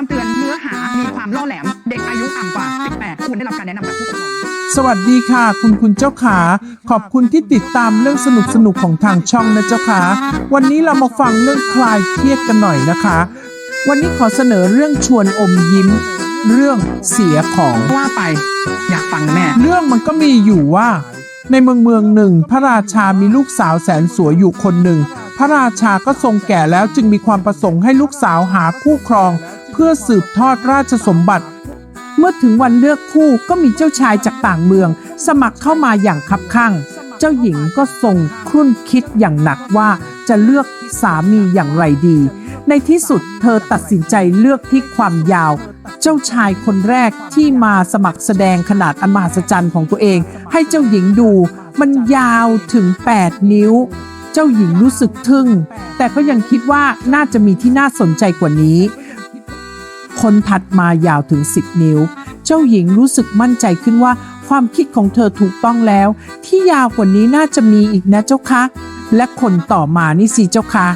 คำเตือนเนื้อหา มีความล่อแหลม เด็กอายุต่ำกว่า 18ควรได้รับการแนะนำจากผู้ปกครอง สวัสดีค่ะ คุณคุณเจ้าขา ขอบคุณที่ติดตามเรื่องสนุกสนุกๆของทางช่องนะเจ้าขาวันนี้เรามาฟังเรื่องคลายเครียดกันหน่อยนะคะ วันนี้ขอเสนอเรื่องชวนอมยิ้ม เรื่องเสียของ ว่าไป อยากฟังนะแม่ เรื่องมันก็มีอยู่ว่า ในเมืองเมืองหนึ่ง พระราชามีลูกสาวแสนสวยอยู่คนหนึ่ง พระราชาก็ทรงแก่แล้วจึงมีความประสงค์ให้ลูกสาวหาคู่ครองเพื่อสืบทอดราชสมบัติ เมื่อถึงวันเลือกคู่ก็มีเจ้าชายจากต่างเมือง สมัครเข้ามาอย่างคับข้าง เจ้าหญิงก็ทรงครุ่นคิดอย่างหนักว่าจะเลือกสามีอย่างไรดี ในที่สุดเธอตัดสินใจเลือกที่ความยาว เจ้าชายคนแรกที่มาสมัครแสดงขนาดอันมหัศจรรย์ของตัวเอง ให้เจ้าหญิงดูมันยาวถึง 8 นิ้ว เจ้าหญิงรู้สึกทึ่ง แต่ก็ยังคิดว่าน่าจะมีที่น่าสนใจกว่านี้ คนถัดมายาวถึง 10 นิ้ว เจ้าหญิงรู้สึกมั่นใจขึ้นว่าความคิดของเธอถูกต้องแล้ว ที่ยาวกว่านี้น่าจะมีอีกนะเจ้าคะ และคนต่อมานี่สิเจ้าคะ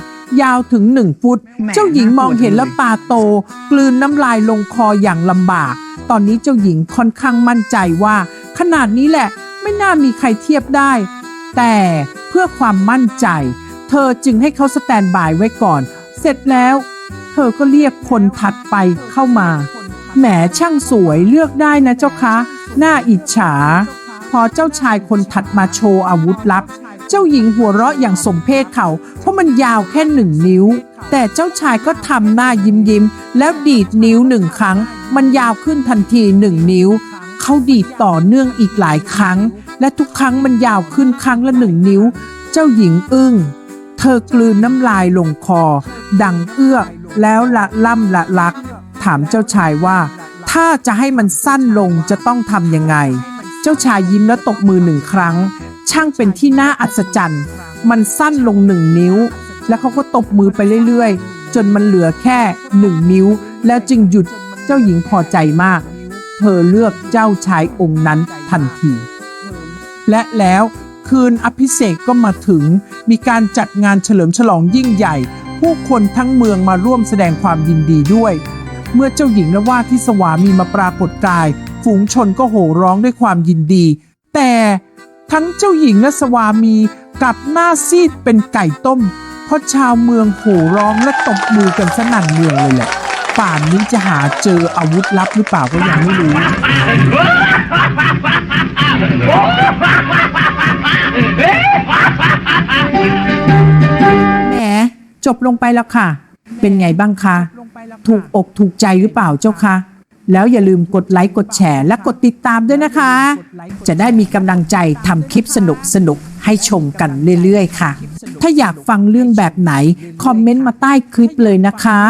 ยาวถึงหนึ่งฟุตแหมเจ้าหญิงมองเห็นแล้วตาโต กลืนน้ำลายลงคออย่างลำบาก ตอนนี้เจ้าหญิงค่อนข้างมั่นใจว่า ขนาดนี้แหละไม่น่ามีใครเทียบได้ แต่เพื่อความมั่นใจ เธอจึงให้เขาสแตนบายไว้ก่อน เสร็จแล้ว เธอก็เรียกคนถัดไปเข้ามาแหมช่างสวยเลือกได้นะเจ้าคะหน่าอิจฉา พอเจ้าชายคนถัดมาโชว์อาวุธลับ เจ้าหญิงหัวเราะอย่างสมเพศเขา เพราะมันยาวแค่หนึ่งนิ้ว แต่เจ้าชายก็ทำหน้ายิ้มยิ้มแล้วดีดนิ้วหนึ่งครั้ง มันยาวขึ้นทันทีหนึ่งนิ้ว เขาดีดต่อเนื่องอีกหลายครั้ง และทุกครั้งมันยาวขึ้นครั้งละหนึ่งนิ้ว เจ้าหญิงอึ้ง เธอกลืนน้ำลายลงคอ ดังเอื้อ แล้วละล่ำละลัก ถามเจ้าชายว่า ถ้าจะให้มันสั้นลงจะต้องทำยังไง เจ้าชายยิ้มแล้วตบมือหนึ่งครั้ง ช่างเป็นที่น่าอัศจรรย์ มันสั้นลงหนึ่งนิ้ว แล้วเขาก็ตบมือไปเรื่อยๆ จนมันเหลือแค่หนึ่งนิ้ว แล้วจึงหยุดเจ้าหญิงพอใจมาก เธอเลือกเจ้าชายองค์นั้นทันที และแล้วคืนอภิเษกก็มาถึงมีการจัดงานเฉลิมฉลองยิ่งใหญ่ ผู้คนทั้งเมืองมาร่วมแสดงความยินดีด้วย เมื่อเจ้าหญิงและว่าที่สวามีมาปรากฏกาย ฝูงชนก็โห่ร้องด้วยความยินดี แต่ทั้งเจ้าหญิงและสวามีกลับหน้าซีดเป็นไก่ต้ม เพราะชาวเมืองโห่ร้องและตบมือกันสนั่นเมืองเลยแหละป่านนี้จะหาเจออาวุธลับหรือเปล่าก็ยังไม่รู้ จบลงไปแล้วค่ะ เป็นไงบ้างคะ ถูกอกถูกใจหรือเปล่าเจ้าคะ แล้วอย่าลืมกดไลค์กดแชร์และกดติดตามด้วยนะคะ จะได้มีกำลังใจทำคลิปสนุกสนุกๆให้ชมกันเรื่อยๆ ค่ะ ถ้าอยากฟังเรื่องแบบไหน คอมเมนต์มาใต้คลิปเลยนะคะ